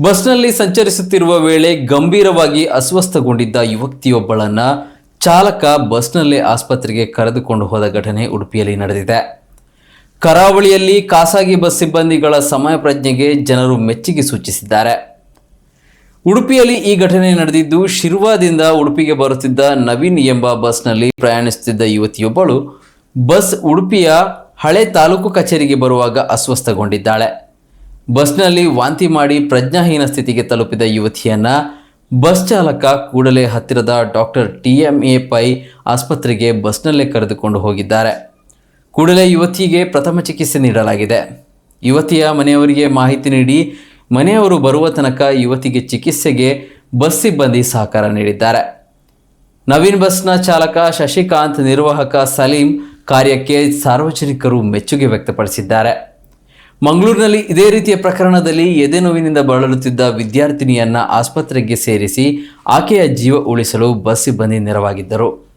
ಬಸ್ನಲ್ಲಿ ಸಂಚರಿಸುತ್ತಿರುವ ವೇಳೆ ಗಂಭೀರವಾಗಿ ಅಸ್ವಸ್ಥಗೊಂಡಿದ್ದ ಯುವತಿಯೊಬ್ಬಳನ್ನ ಚಾಲಕ ಬಸ್ನಲ್ಲೇ ಆಸ್ಪತ್ರೆಗೆ ಕರೆದುಕೊಂಡು ಹೋದ ಘಟನೆ ಉಡುಪಿಯಲ್ಲಿ ನಡೆದಿದೆ. ಕರಾವಳಿಯಲ್ಲಿ ಖಾಸಗಿ ಬಸ್ ಸಿಬ್ಬಂದಿಗಳ ಸಮಯ ಪ್ರಜ್ಞೆಗೆ ಜನರು ಮೆಚ್ಚುಗೆ ಸೂಚಿಸಿದ್ದಾರೆ. ಉಡುಪಿಯಲ್ಲಿ ಈ ಘಟನೆ ನಡೆದಿದ್ದು, ಶಿರ್ವಾದಿಂದ ಉಡುಪಿಗೆ ಬರುತ್ತಿದ್ದ ನವೀನ್ ಎಂಬ ಬಸ್ನಲ್ಲಿ ಪ್ರಯಾಣಿಸುತ್ತಿದ್ದ ಯುವತಿಯೊಬ್ಬಳು ಬಸ್ ಉಡುಪಿಯ ಹಳೆ ತಾಲೂಕು ಕಚೇರಿಗೆ ಬರುವಾಗ ಅಸ್ವಸ್ಥಗೊಂಡಿದ್ದಾಳೆ. ಬಸ್ನಲ್ಲಿ ವಾಂತಿ ಮಾಡಿ ಪ್ರಜ್ಞಾಹೀನ ಸ್ಥಿತಿಗೆ ತಲುಪಿದ ಯುವತಿಯನ್ನ ಬಸ್ ಚಾಲಕ ಕೂಡಲೇ ಹತ್ತಿರದ doctor T M A Pai ಆಸ್ಪತ್ರೆಗೆ ಬಸ್ನಲ್ಲೇ ಕರೆದುಕೊಂಡು ಹೋಗಿದ್ದಾರೆ. ಕೂಡಲೇ ಯುವತಿಗೆ ಪ್ರಥಮ ಚಿಕಿತ್ಸೆ ನೀಡಲಾಗಿದೆ. ಯುವತಿಯ ಮನೆಯವರಿಗೆ ಮಾಹಿತಿ ನೀಡಿ ಮನೆಯವರು ಬರುವ ತನಕ ಯುವತಿಗೆ ಚಿಕಿತ್ಸೆಗೆ ಬಸ್ ಸಿಬ್ಬಂದಿ ಸಹಕಾರ ನೀಡಿದ್ದಾರೆ. ನವೀನ್ ಬಸ್ನ ಚಾಲಕ ಶಶಿಕಾಂತ್ ನಿರ್ವಾಹಕ ಸಲೀಂ ಕಾರ್ಯಕ್ಕೆ ಸಾರ್ವಜನಿಕರು ಮೆಚ್ಚುಗೆ ವ್ಯಕ್ತಪಡಿಸಿದ್ದಾರೆ. ಮಂಗಳೂರಿನಲ್ಲಿ ಇದೇ ರೀತಿಯ ಪ್ರಕರಣದಲ್ಲಿ ಎದೆ ನೋವಿನಿಂದ ಬಳಲುತ್ತಿದ್ದ ವಿದ್ಯಾರ್ಥಿನಿಯನ್ನ ಆಸ್ಪತ್ರೆಗೆ ಸೇರಿಸಿ ಆಕೆಯ ಜೀವ ಉಳಿಸಲು ಬಸ್ ಸಿಬ್ಬಂದಿ ನೆರವಾಗಿದ್ದರು.